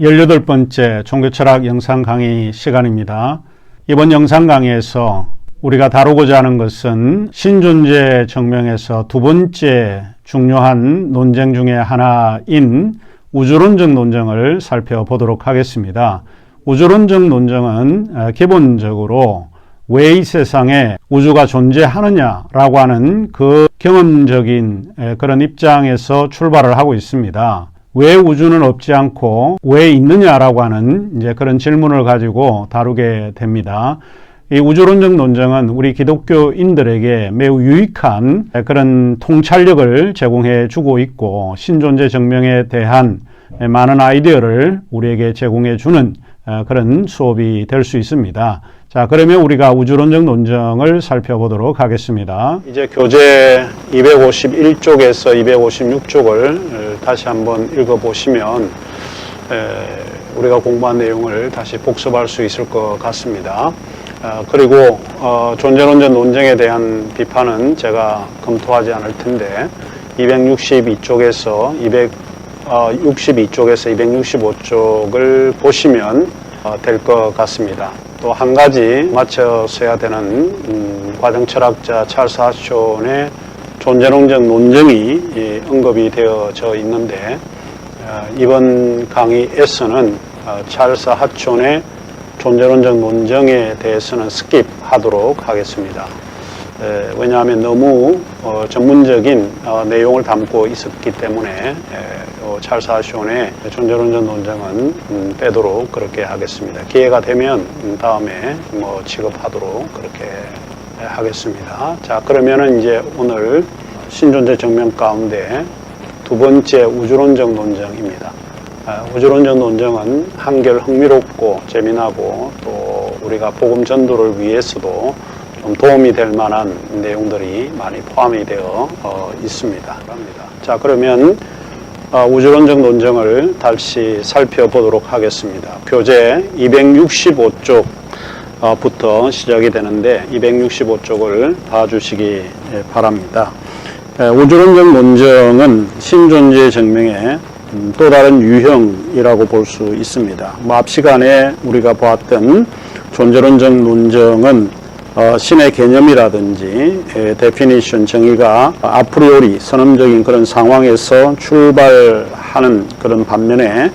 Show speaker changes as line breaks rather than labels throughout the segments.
18번째 종교철학 영상 강의 시간입니다. 이번 영상 강의에서 우리가 다루고자 하는 것은 신존재 증명에서 두 번째 중요한 논쟁 중의 하나인 우주론적 논쟁을 살펴보도록 하겠습니다. 우주론적 논쟁은 어, 기본적으로 왜 이 세상에 우주가 존재하느냐라고 하는 그 경험적인 에, 그런 입장에서 출발을 하고 있습니다. 왜 우주는 없지 않고 왜 있느냐라고 하는 이제 그런 질문을 가지고 다루게 됩니다. 이 우주론적 논쟁은 우리 기독교인들에게 매우 유익한 그런 통찰력을 제공해 주고 있고 신존재 증명에 대한 많은 아이디어를 우리에게 제공해 주는 어, 그런 수업이 될 수 있습니다. 자, 그러면 우리가 우주론적 논쟁을 살펴보도록 하겠습니다. 이제 교재 251쪽에서 256쪽을 다시 한번 읽어보시면 우리가 공부한 내용을 다시 복습할 수 있을 것 같습니다. 어, 그리고 어, 존재론적 논쟁에 대한 비판은 제가 검토하지 않을 텐데 262쪽에서 262쪽에서 265쪽을 보시면 어, 될것 같습니다. 또 한 가지 맞춰서야 되는 음, 과정 철학자 찰스 하촌의 존재론적 논쟁이 예, 언급이 되어져 있는데 어, 이번 강의에서는 어, 찰스 하촌의 존재론적 논쟁에 대해서는 스킵하도록 하겠습니다. 에, 왜냐하면 너무 어, 전문적인 어, 내용을 담고 있었기 때문에 찰스 하시온의 존재론적 논쟁은 음, 빼도록 그렇게 하겠습니다. 기회가 되면 음, 다음에 뭐 취급하도록 그렇게 하겠습니다. 자 그러면은 이제 오늘 신존재 증명 가운데 두 번째 우주론적 논쟁입니다. 아, 우주론적 논쟁은 한결 흥미롭고 재미나고 또 우리가 복음 전도를 위해서도 좀 도움이 될 만한 내용들이 많이 포함이 되어 어, 있습니다. 자 그러면 어, 우주론적 논쟁을 다시 살펴보도록 하겠습니다. 교재 265쪽 어, 부터 시작이 되는데 265쪽을 봐주시기 바랍니다. 에, 우주론적 논쟁은 신존재 증명의 음, 또 다른 유형이라고 볼 수 있습니다. 뭐 앞 시간에 우리가 보았던 존재론적 논쟁은 어, 신의 개념이라든지 에, 데피니션 정의가 아프리오리 선언적인 그런 상황에서 출발하는 그런 반면에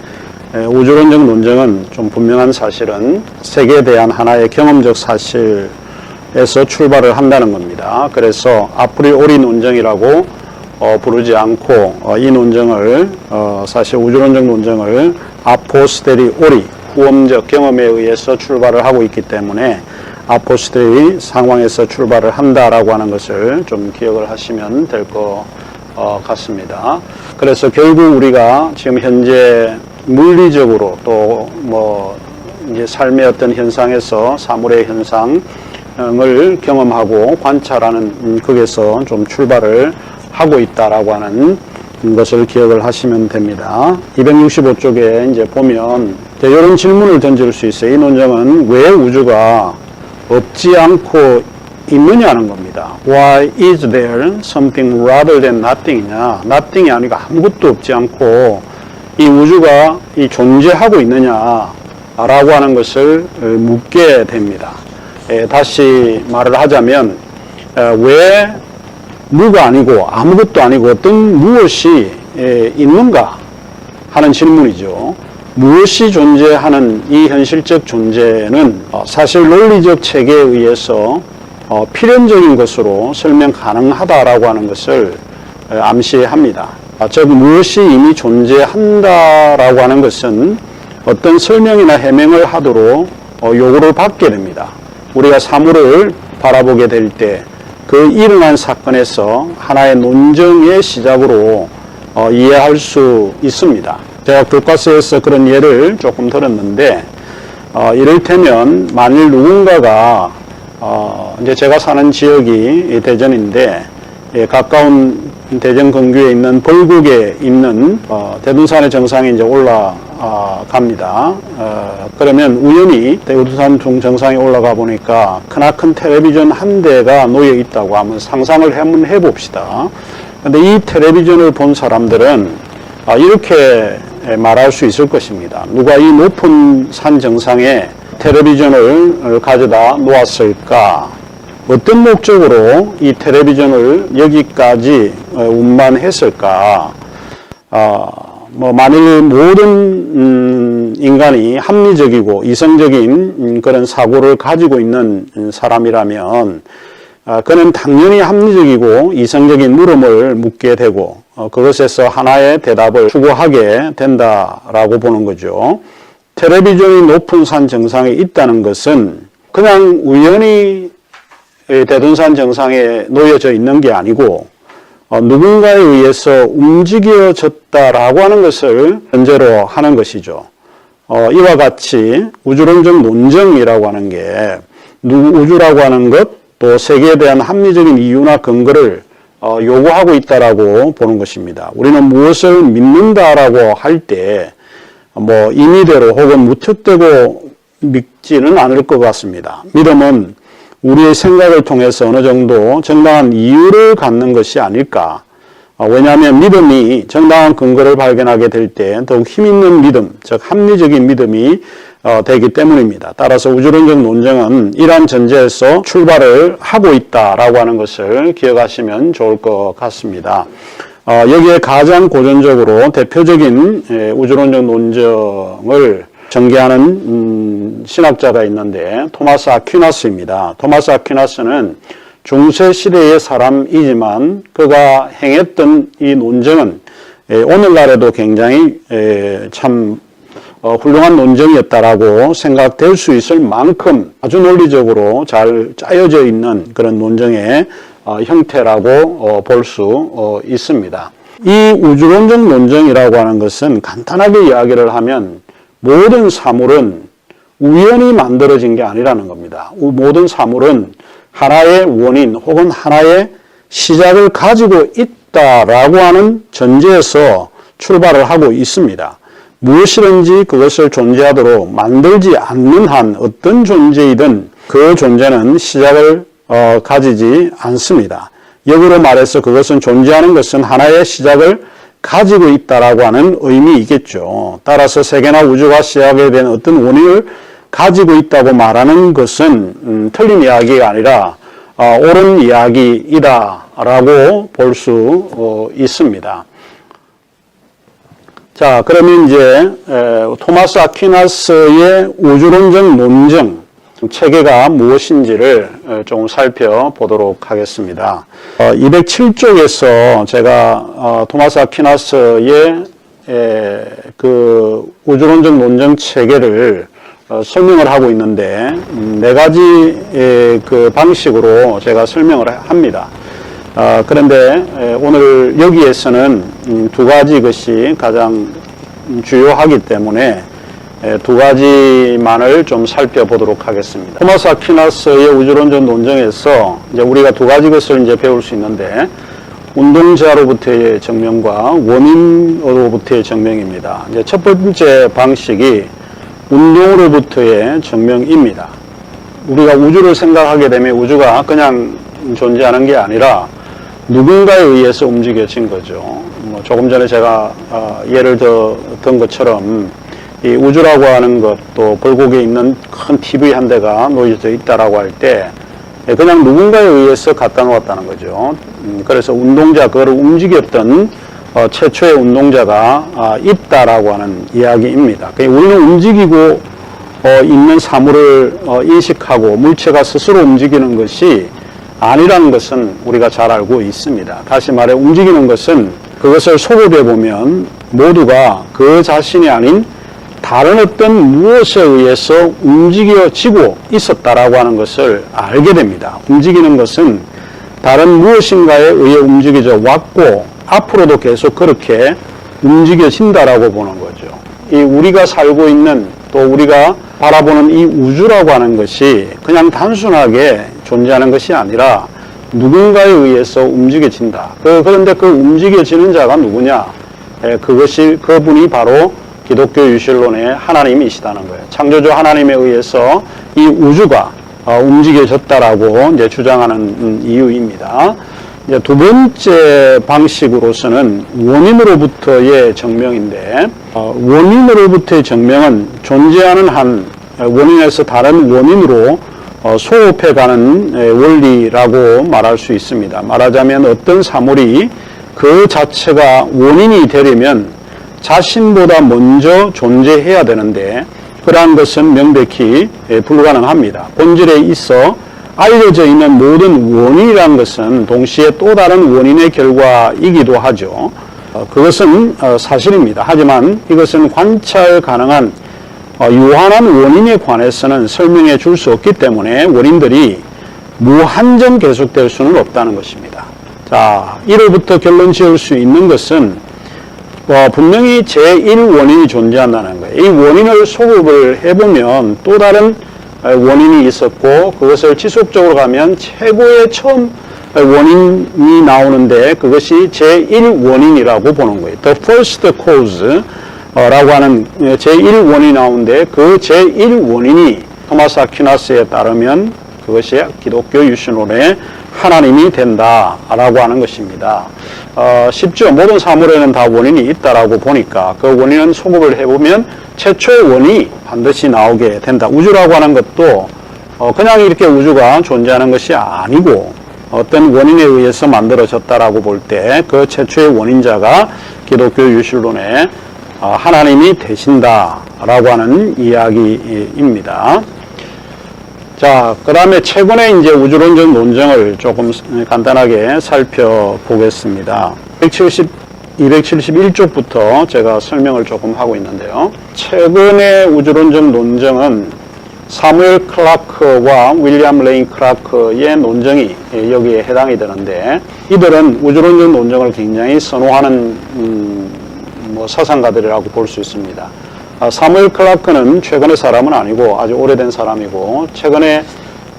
에, 우주론적 논쟁은 좀 분명한 사실은 세계에 대한 하나의 경험적 사실에서 출발을 한다는 겁니다. 그래서 아프리오리 논쟁이라고 어, 부르지 않고 어, 이 논쟁을 어, 사실 우주론적 논쟁을 아포스테리 오리 후험적 경험에 의해서 출발을 하고 있기 때문에 아포스테리 상황에서 출발을 한다라고 하는 것을 좀 기억을 하시면 될 것 같습니다. 그래서 결국 우리가 지금 현재 물리적으로 또 뭐 이제 삶의 어떤 현상에서 사물의 현상을 경험하고 관찰하는 음, 거기서 좀 출발을 하고 있다라고 하는 것을 기억을 하시면 됩니다. 265쪽에 이제 보면 이런 질문을 던질 수 있어요. 이 논쟁은 왜 우주가 없지 않고 있느냐는 겁니다. Why is there something rather than nothing이냐? nothing이 아니고 아무것도 없지 않고 이 우주가 이 존재하고 있느냐라고 하는 것을 묻게 됩니다. 에, 다시 말을 하자면 에, 왜 무가 아니고 아무것도 아니고 어떤 무엇이 에, 있는가 하는 질문이죠. 무엇이 존재하는 이 현실적 존재는 어, 사실 논리적 체계에 의해서 어, 필연적인 것으로 설명 가능하다라고 하는 것을 에, 암시합니다. 아, 즉 무엇이 이미 존재한다라고 하는 것은 어떤 설명이나 해명을 하도록 어, 요구를 받게 됩니다. 우리가 사물을 바라보게 될 때 그 일어난 사건에서 하나의 논쟁의 시작으로 어, 이해할 수 있습니다. 제가 교과서에서 그런 예를 조금 들었는데 어, 이를테면 만일 누군가가 어, 이제 제가 사는 지역이 대전인데 예, 가까운 대전 근교에 있는 벌국에 있는 어, 대둔산의 정상에 이제 올라갑니다. 어, 그러면 우연히 대둔산 정상에 올라가 보니까 크나큰 텔레비전 한 대가 놓여 있다고 하면 상상을 한번 해봅시다. 근데 이 텔레비전을 본 사람들은 아, 이렇게 말할 수 있을 것입니다. 누가 이 높은 산 정상에 텔레비전을 어, 가져다 놓았을까? 어떤 목적으로 이 텔레비전을 여기까지 어, 운반했을까? 아, 뭐 만일 모든 음, 인간이 합리적이고 이성적인 음, 그런 사고를 가지고 있는 음, 사람이라면 아, 그는 당연히 합리적이고 이성적인 물음을 묻게 되고 어, 그것에서 하나의 대답을 추구하게 된다라고 보는 거죠. 텔레비전이 높은 산 정상에 있다는 것은 그냥 우연히 대둔산 정상에 놓여져 있는 게 아니고 어, 누군가에 의해서 움직여졌다라고 하는 것을 전제로 하는 것이죠. 어, 이와 같이 우주론적 논정이라고 하는 게 누- 우주라고 하는 것, 또 세계에 대한 합리적인 이유나 근거를 어, 요구하고 있다라고 보는 것입니다. 우리는 무엇을 믿는다라고 할 때 뭐 임의대로 혹은 무턱대고 믿지는 않을 것 같습니다. 믿음은 우리의 생각을 통해서 어느 정도 정당한 이유를 갖는 것이 아닐까. 어, 왜냐하면 믿음이 정당한 근거를 발견하게 될 때 더욱 힘있는 믿음, 즉 합리적인 믿음이 어, 되기 때문입니다. 따라서 우주론적 논쟁은 이러한 전제에서 출발을 하고 있다라고 하는 것을 기억하시면 좋을 것 같습니다. 어, 여기에 가장 고전적으로 대표적인 예, 우주론적 논정을 전개하는 음, 신학자가 있는데 토마스 아퀴나스입니다. 토마스 아퀴나스는 중세 시대의 사람이지만 그가 행했던 이 논쟁은 예, 오늘날에도 굉장히 예, 참 어, 훌륭한 논쟁이었다라고 생각될 수 있을 만큼 아주 논리적으로 잘 짜여져 있는 그런 논쟁의 어, 형태라고 어, 볼수 있습니다. 이 우주론적 논쟁이라고 하는 것은 간단하게 이야기를 하면 모든 사물은 우연히 만들어진 게 아니라는 겁니다. 우- 모든 사물은 하나의 원인 혹은 하나의 시작을 가지고 있다라고 하는 전제에서 출발을 하고 있습니다. 무엇이든지 그것을 존재하도록 만들지 않는 한 어떤 존재이든 그 존재는 시작을 어, 가지지 않습니다. 역으로 말해서 그것은 존재하는 것은 하나의 시작을 가지고 있다라고 하는 의미이겠죠. 따라서 세계나 우주가 시작에 대한 어떤 원인을 가지고 있다고 말하는 것은 음, 틀린 이야기가 아니라 어, 옳은 이야기이다라고 볼수 어, 있습니다. 자, 그러면 이제 에, 토마스 아퀴나스의 우주론적 논증 체계가 무엇인지를 어, 조금 살펴보도록 하겠습니다. 어, 207쪽에서 제가 어, 토마스 아퀴나스의 에, 그 우주론적 논증 체계를 어, 설명을 하고 있는데 음, 네 가지의 그 방식으로 제가 설명을 합니다. 아, 그런데 에, 오늘 여기에서는 음, 두 가지 것이 가장 주요하기 때문에 에, 두 가지만을 좀 살펴보도록 하겠습니다. 토마스 아퀴나스의 우주론적 논정에서 이제 우리가 두 가지 것을 이제 배울 수 있는데 운동자로부터의 증명과 원인으로부터의 증명입니다. 이제 첫 번째 방식이 운동으로부터의 증명입니다. 우리가 우주를 생각하게 되면 우주가 그냥 존재하는 게 아니라 누군가에 의해서 움직여진 거죠. 뭐 조금 전에 제가 어, 예를 들던 것처럼 이 우주라고 하는 것도 벌곡에 있는 큰 TV 한 대가 놓여져 있다라고 할 때 그냥 누군가에 의해서 갖다 놓았다는 거죠. 음, 그래서 운동자 그거를 움직였던 어, 최초의 운동자가 아, 있다라고 하는 이야기입니다. 그러니까 우리는 움직이고 어, 있는 사물을 어, 인식하고 물체가 스스로 움직이는 것이 아니라는 것은 우리가 잘 알고 있습니다. 다시 말해 움직이는 것은 그것을 소급해 보면 모두가 그 자신이 아닌 다른 어떤 무엇에 의해서 움직여지고 있었다라고 하는 것을 알게 됩니다. 움직이는 것은 다른 무엇인가에 의해 움직여져 왔고 앞으로도 계속 그렇게 움직여진다라고 보는 거죠. 이 우리가 살고 있는 또 우리가 바라보는 이 우주라고 하는 것이 그냥 단순하게 존재하는 것이 아니라 누군가에 의해서 움직여진다. 그, 그런데 그 움직여지는 자가 누구냐? 에, 그것이 그분이 바로 기독교 유실론의 하나님이시다는 거예요. 창조주 하나님에 의해서 이 우주가 어, 움직여졌다라고 이제 주장하는 음, 이유입니다. 두 번째 방식으로서는 원인으로부터의 증명인데 어, 원인으로부터의 증명은 존재하는 한 원인에서 다른 원인으로 어, 소급해가는 에, 원리라고 말할 수 있습니다. 말하자면 어떤 사물이 그 자체가 원인이 되려면 자신보다 먼저 존재해야 되는데 그러한 것은 명백히 에, 불가능합니다. 본질에 있어 알려져 있는 모든 원인이라는 것은 동시에 또 다른 원인의 결과이기도 하죠. 어, 그것은 어, 사실입니다. 하지만 이것은 관찰 가능한 어, 유한한 원인에 관해서는 설명해 줄 수 없기 때문에 원인들이 무한정 계속될 수는 없다는 것입니다. 자, 1호부터 결론 지을 수 있는 것은 어, 분명히 제1원인이 존재한다는 거예요. 이 원인을 소급을 해보면 또 다른 어, 원인이 있었고 그것을 지속적으로 가면 최고의 처음 어, 원인이 나오는데 그것이 제1원인이라고 보는 거예요. The first cause 어, 라고 하는 제1원인이 나오는데 그 제1원인이 토마스 아퀴나스에 따르면 그것이 기독교 유신론의 하나님이 된다라고 하는 것입니다. 어, 쉽죠. 모든 사물에는 다 원인이 있다라고 보니까 그 원인은 소급을 해보면 최초의 원이 반드시 나오게 된다. 우주라고 하는 것도 어, 그냥 이렇게 우주가 존재하는 것이 아니고 어떤 원인에 의해서 만들어졌다라고 볼 때 그 최초의 원인자가 기독교 유신론의 어, 하나님이 되신다라고 하는 이야기입니다. 자, 그 다음에 최근에 이제 우주론적 논쟁을 조금 간단하게 살펴보겠습니다. 170, 271쪽부터 제가 설명을 조금 하고 있는데요. 최근의 우주론적 논쟁은 사무엘 클라크와 윌리엄 레인 클라크의 논쟁이 여기에 해당이 되는데 이들은 우주론적 논쟁을 굉장히 선호하는 음, 뭐 사상가들이라고 볼 수 있습니다. 아, 사무엘 클라크는 최근의 사람은 아니고 아주 오래된 사람이고 최근에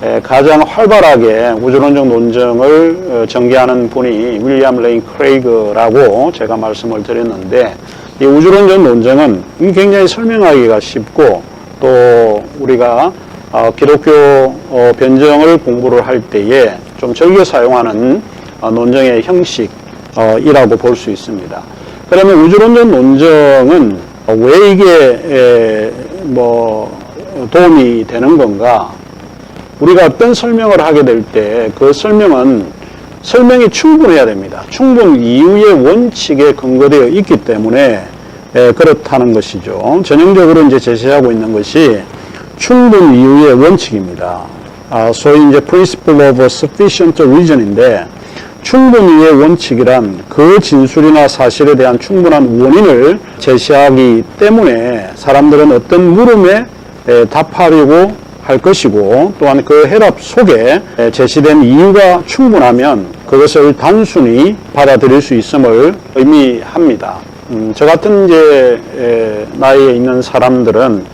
에, 가장 활발하게 우주론적 논쟁을 어, 전개하는 분이 윌리엄 레인 크레이그라고 제가 말씀을 드렸는데 이 우주론적 논쟁은 굉장히 설명하기가 쉽고 또 우리가 어, 기독교 어, 변정을 공부를 할 때에 좀 즐겨 사용하는 어, 논쟁의 형식이라고 볼 수 있습니다. 그러면 우주론적 논쟁은 왜 이게 에, 뭐 도움이 되는 건가? 우리가 어떤 설명을 하게 될 때 그 설명은 설명이 충분해야 됩니다. 충분 이유의 원칙에 근거되어 있기 때문에 에, 그렇다는 것이죠. 전형적으로 이제 제시하고 있는 것이 충분 이유의 원칙입니다. 아, 소위 이제 principle of sufficient reason인데 충분히의 원칙이란 그 진술이나 사실에 대한 충분한 원인을 제시하기 때문에 사람들은 어떤 물음에 에, 답하려고 할 것이고 또한 그 해답 속에 에, 제시된 이유가 충분하면 그것을 단순히 받아들일 수 있음을 의미합니다. 음, 저 같은 이제 에, 나이에 있는 사람들은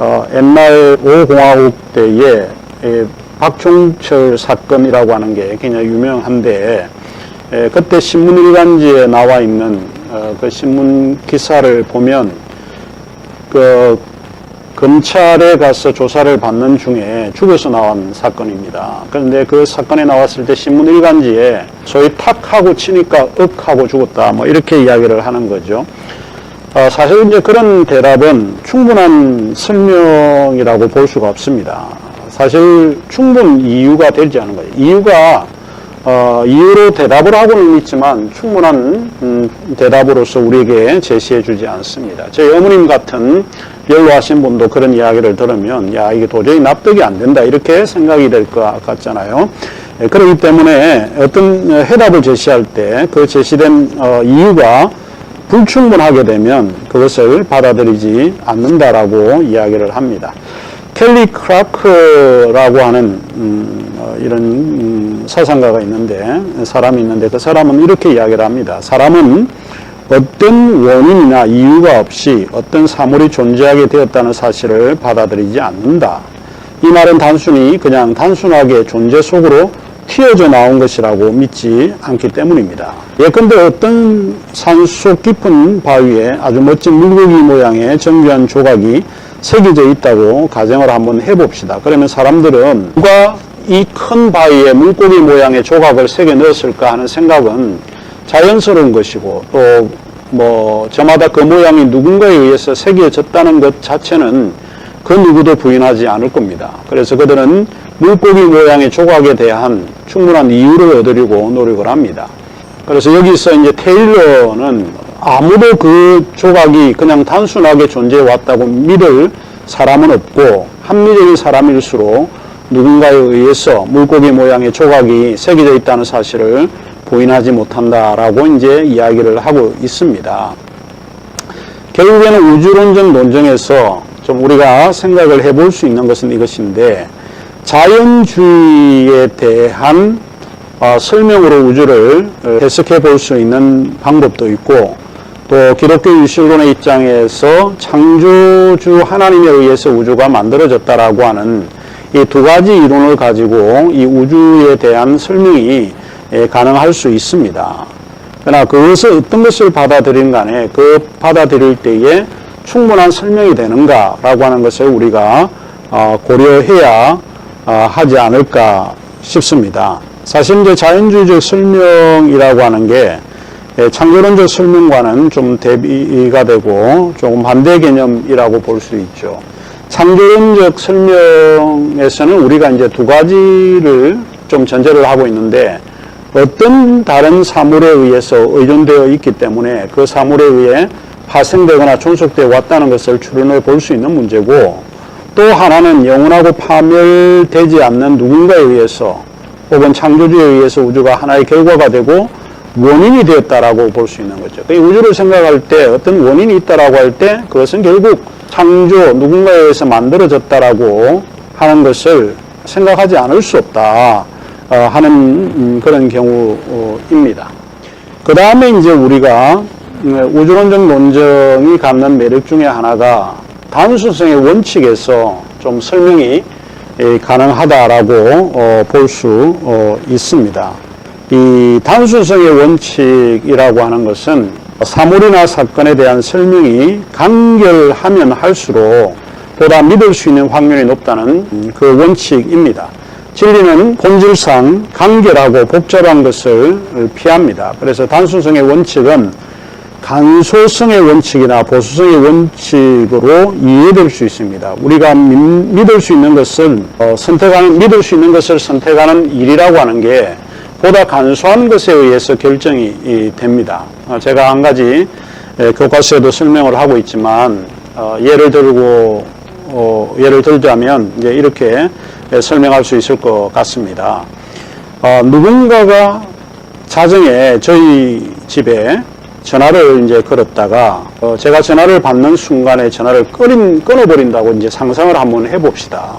어, 옛날 5공화국 때에 에, 박종철 사건이라고 하는 게 굉장히 유명한데 에, 그때 신문 일간지에 나와 있는 어, 그 신문 기사를 보면 그 검찰에 가서 조사를 받는 중에 죽어서 나온 사건입니다. 그런데 그 사건에 나왔을 때 신문 일간지에 소위 탁하고 치니까 억하고 죽었다 뭐 이렇게 이야기를 하는 거죠. 어, 사실 이제 그런 대답은 충분한 설명이라고 볼 수가 없습니다. 사실 충분 이유가 되지 않은 거예요. 이유가 어, 이유로 대답을 하고는 있지만 충분한 음, 대답으로서 우리에게 제시해 주지 않습니다. 제 어머님 같은 연로하신 분도 그런 이야기를 들으면 야 이게 도저히 납득이 안 된다 이렇게 생각이 될 것 같잖아요. 예, 그렇기 때문에 어떤 해답을 제시할 때 그 제시된 어, 이유가 불충분하게 되면 그것을 받아들이지 않는다라고 이야기를 합니다. 켈리 크라크라고 하는 음, 어, 이런 음, 사상가가 있는데 사람이 있는데 그 사람은 이렇게 이야기를 합니다. 사람은 어떤 원인이나 이유가 없이 어떤 사물이 존재하게 되었다는 사실을 받아들이지 않는다. 이 말은 단순히 그냥 단순하게 존재 속으로 튀어져 나온 것이라고 믿지 않기 때문입니다. 예컨대 어떤 산속 깊은 바위에 아주 멋진 물고기 모양의 정교한 조각이 새겨져 있다고 가정을 한번 해봅시다. 그러면 사람들은 누가 이 큰 바위에 물고기 모양의 조각을 새겨 넣었을까 하는 생각은 자연스러운 것이고 또 뭐 저마다 그 모양이 누군가에 의해서 새겨졌다는 것 자체는 그 누구도 부인하지 않을 겁니다. 그래서 그들은 물고기 모양의 조각에 대한 충분한 이유를 얻으려고 노력을 합니다. 그래서 여기서 이제 테일러는 아무도 그 조각이 그냥 단순하게 존재해 왔다고 믿을 사람은 없고 합리적인 사람일수록 누군가에 의해서 물고기 모양의 조각이 새겨져 있다는 사실을 부인하지 못한다라고 이제 이야기를 하고 있습니다. 결국에는 우주론적 논쟁에서 좀 우리가 생각을 해볼 수 있는 것은 이것인데 자연주의에 대한 어, 설명으로 우주를 어, 해석해 볼 수 있는 방법도 있고 또 기독교 유실론의 입장에서 창조주 하나님에 의해서 우주가 만들어졌다라고 하는 이 두 가지 이론을 가지고 이 우주에 대한 설명이 예, 가능할 수 있습니다. 그러나 그것을 어떤 것을 받아들인 간에 그 받아들일 때에 충분한 설명이 되는가라고 하는 것을 우리가 어, 고려해야 어, 하지 않을까 싶습니다. 사실 이제 자연주의적 설명이라고 하는 게 예, 창조론적 설명과는 좀 대비가 되고 조금 반대 개념이라고 볼 수 있죠. 창조론적 설명에서는 우리가 이제 두 가지를 좀 전제를 하고 있는데 어떤 다른 사물에 의해서 의존되어 있기 때문에 그 사물에 의해 파생되거나 존속되어 왔다는 것을 추론해 볼 수 있는 문제고 또 하나는 영원하고 파멸되지 않는 누군가에 의해서 혹은 창조주에 의해서 우주가 하나의 결과가 되고 원인이 되었다라고 볼 수 있는 거죠. 그 우주를 생각할 때 어떤 원인이 있다라고 할 때 그것은 결국 창조 누군가에 의해서 만들어졌다라고 하는 것을 생각하지 않을 수 없다 어, 하는 음, 그런 경우입니다. 그 다음에 이제 우리가 음, 우주론적 논정이 갖는 매력 중에 하나가 단순성의 원칙에서 좀 설명이 예, 가능하다라고 어, 볼수 있습니다. 이 단순성의 원칙이라고 하는 것은 사물이나 사건에 대한 설명이 간결하면 할수록 보다 믿을 수 있는 확률이 높다는 그 원칙입니다. 진리는 본질상 간결하고 복잡한 것을 피합니다. 그래서 단순성의 원칙은 간소성의 원칙이나 보수성의 원칙으로 이해될 수 있습니다. 우리가 믿을 수 있는 것을 어, 선택하는 믿을 수 있는 것을 선택하는 일이라고 하는 게 보다 간소한 것에 의해서 결정이 됩니다. 어, 제가 한 가지 교과서에도 설명을 하고 있지만 어, 예를 들고 예를 들자면 이렇게 설명할 수 있을 것 같습니다. 누군가가 자정에 저희 집에 전화를 이제 걸었다가 어 제가 전화를 받는 순간에 전화를 끊인, 끊어버린다고 이제 상상을 한번 해봅시다.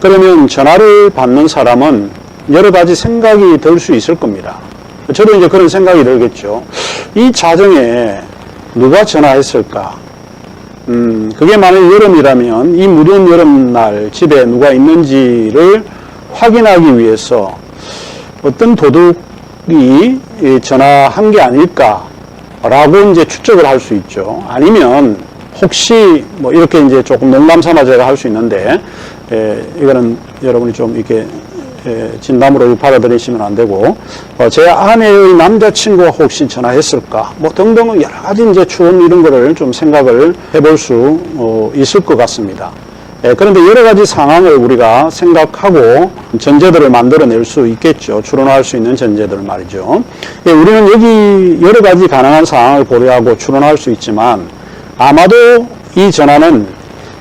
그러면 전화를 받는 사람은 여러 가지 생각이 들 수 있을 겁니다. 저도 이제 그런 생각이 들겠죠. 이 자정에 누가 전화했을까? 음, 그게 만약 여름이라면 이 무더운 여름날 집에 누가 있는지를 확인하기 위해서 어떤 도둑이 전화한 게 아닐까 라고 이제 추측을 할 수 있죠. 아니면 혹시 뭐 이렇게 이제 조금 농담 삼아 제가 할 수 있는데 에, 이거는 여러분이 좀 이렇게 에, 진담으로 받아들이시면 안 되고 어, 제 아내의 남자친구가 혹시 전화했을까 뭐 등등 여러 가지 이제 추론 이런 거를 좀 생각을 해볼 수 어, 있을 것 같습니다. 예, 그런데 여러 가지 상황을 우리가 생각하고 전제들을 만들어낼 수 있겠죠. 추론할 수 있는 전제들 말이죠. 예, 우리는 여기 여러 가지 가능한 상황을 고려하고 추론할 수 있지만 아마도 이 전화는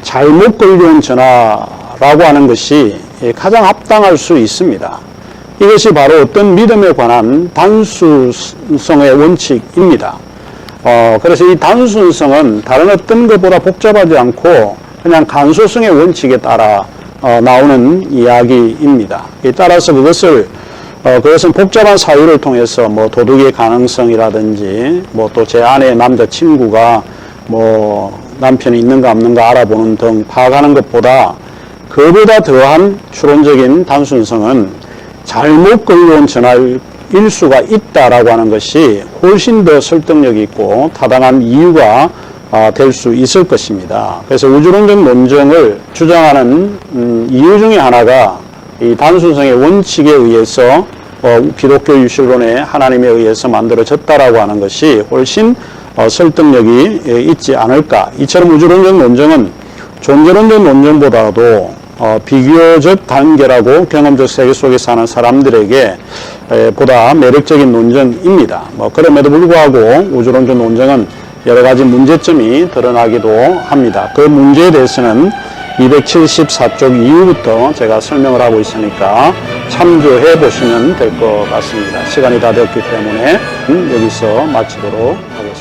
잘못 걸려온 전화라고 하는 것이 예, 가장 합당할 수 있습니다. 이것이 바로 어떤 믿음에 관한 단순성의 원칙입니다. 어, 그래서 이 단순성은 다른 어떤 것보다 복잡하지 않고 그냥 간소성의 원칙에 따라 어, 나오는 이야기입니다. 따라서 그것을 어, 그것은 복잡한 사유를 통해서 뭐 도둑의 가능성이라든지 뭐 또 제 아내 남자 친구가 뭐 남편이 있는가 없는가 알아보는 등 파악하는 것보다 그보다 더한 추론적인 단순성은 잘못 걸려온 전화일 수가 있다라고 하는 것이 훨씬 더 설득력이 있고 타당한 이유가 아, 될수 있을 것입니다. 그래서 우주론적 논쟁을 주장하는 음, 이유 중에 하나가 이 단순성의 원칙에 의해서 어, 기독교 유실론에 하나님에 의해서 만들어졌다라고 하는 것이 훨씬 어, 설득력이 예, 있지 않을까. 이처럼 우주론적 논쟁은 존재론적 논쟁보다도 어, 비교적 단계라고 경험적 세계 속에 사는 사람들에게 에, 보다 매력적인 논쟁입니다. 뭐 그럼에도 불구하고 우주론적 논쟁은 여러 가지 문제점이 드러나기도 합니다. 그 문제에 대해서는 274쪽 이후부터 제가 설명을 하고 있으니까 참조해 보시면 될 것 같습니다. 시간이 다 되었기 때문에 여기서 마치도록 하겠습니다.